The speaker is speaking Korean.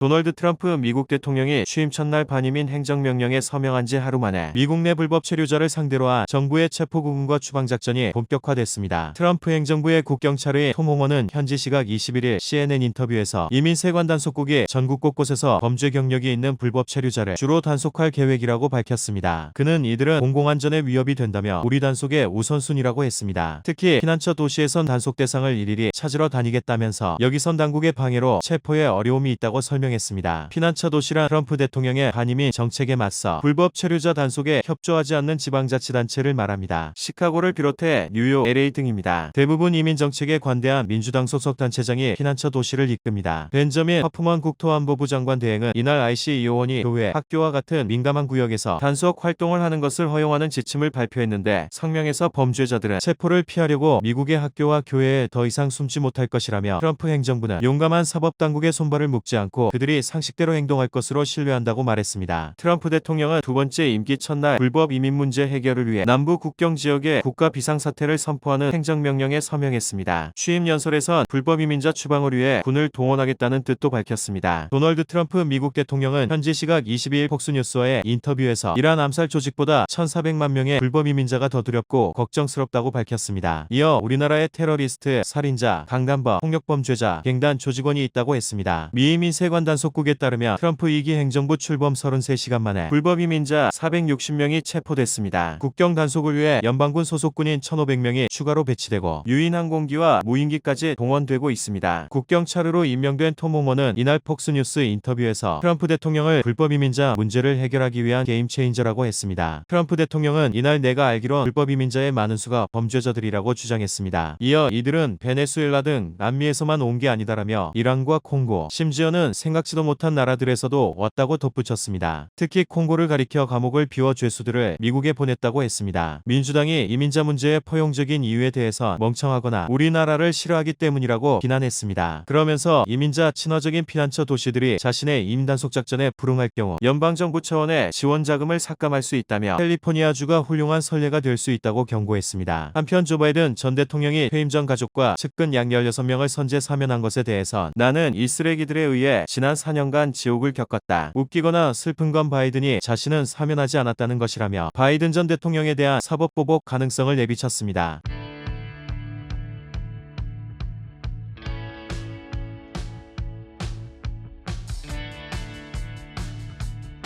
도널드 트럼프 미국 대통령이 취임 첫날 반이민 행정명령에 서명한 지 하루 만에 미국 내 불법 체류자를 상대로 한 정부의 체포구금과 추방작전이 본격화됐습니다. 트럼프 행정부의 국경찰의 톰 호머는 현지 시각 21일 CNN 인터뷰에서 이민 세관 단속국이 전국 곳곳에서 범죄 경력이 있는 불법 체류자를 주로 단속할 계획이라고 밝혔습니다. 그는 이들은 공공안전에 위협이 된다며 우리 단속의 우선순위라고 했습니다. 특히 피난처 도시에선 단속 대상을 일일이 찾으러 다니겠다면서 여기선 당국의 방해로 체포에 어려움이 있다고 설명 했습니다. 피난처 도시란 트럼프 대통령의 반이민 정책에 맞서 불법 체류자 단속에 협조하지 않는 지방자치단체를 말합니다. 시카고를 비롯해 뉴욕, LA 등입니다. 대부분 이민 정책에 관대한 민주당 소속 단체장이 피난처 도시를 이끕니다. 벤저민 허프먼 국토안보부 장관 대행은 이날 IC 요원이 교회, 학교와 같은 민감한 구역에서 단속 활동을 하는 것을 허용하는 지침을 발표했는데 성명에서 범죄자들은 체포를 피하려고 미국의 학교와 교회에 더 이상 숨지 못할 것이라며 트럼프 행정부는 용감한 사법당국의 손발을 묶지 않고 그들이 상식대로 행동할 것으로 신뢰한다고 말했습니다. 트럼프 대통령은 두 번째 임기 첫날 불법 이민 문제 해결을 위해 남부 국경 지역에 국가 비상사태를 선포하는 행정명령에 서명했습니다. 취임 연설에선 불법 이민자 추방을 위해 군을 동원하겠다는 뜻도 밝혔습니다. 도널드 트럼프 미국 대통령은 현지 시각 22일 폭스뉴스와의 인터뷰에서 이란 암살 조직보다 1,400만 명의 불법 이민자가 더 두렵고 걱정스럽다고 밝혔습니다. 이어 우리나라에 테러리스트, 살인자, 강간범, 폭력범죄자, 갱단 조직원이 있다고 했습니다. 미이민 세관 단 속국에 따르면 트럼프 2기 행정부 출범 33시간 만에 불법 이민자 460명이 체포됐습니다. 국경 단속을 위해 연방군 소속군인 1,500명이 추가로 배치되고 유인 항공기와 무인기까지 동원되고 있습니다. 국경차르로 임명된 톰 호머는 이날 폭스뉴스 인터뷰에서 트럼프 대통령을 불법 이민자 문제를 해결하기 위한 게임 체인저라고 했습니다. 트럼프 대통령은 이날 내가 알기론 불법 이민자의 많은 수가 범죄자들이라고 주장했습니다. 이어 이들은 베네수엘라 등 남미에서만 온 게 아니다라며 이란과 콩고, 심지어는 생각 지도 못한 나라들에서도 왔다고 덧붙였습니다. 특히 콩고를 가리켜 감옥을 비워 죄수들을 미국에 보냈다고 했습니다. 민주당이 이민자 문제의 포용적인 이유에 대해서 멍청하거나 우리나라를 싫어하기 때문이라고 비난했습니다. 그러면서 이민자 친화적인 피난처 도시들이 자신의 임단속 작전에 불응할 경우 연방정부 차원의 지원 자금을 삭감할 수 있다며 캘리포니아주가 훌륭한 선례가 될 수 있다고 경고했습니다. 한편 조 바이든 전 대통령이 퇴임 전 가족과 측근 약 16명을 선제 사면한 것에 대해선 나는 이 쓰레기들에 의해 지난 4년간 지옥을 겪었다. 웃기거나 슬픈 건 바이든이 자신은 사면하지 않았다는 것이라며 바이든 전 대통령에 대한 사법보복 가능성을 내비쳤습니다.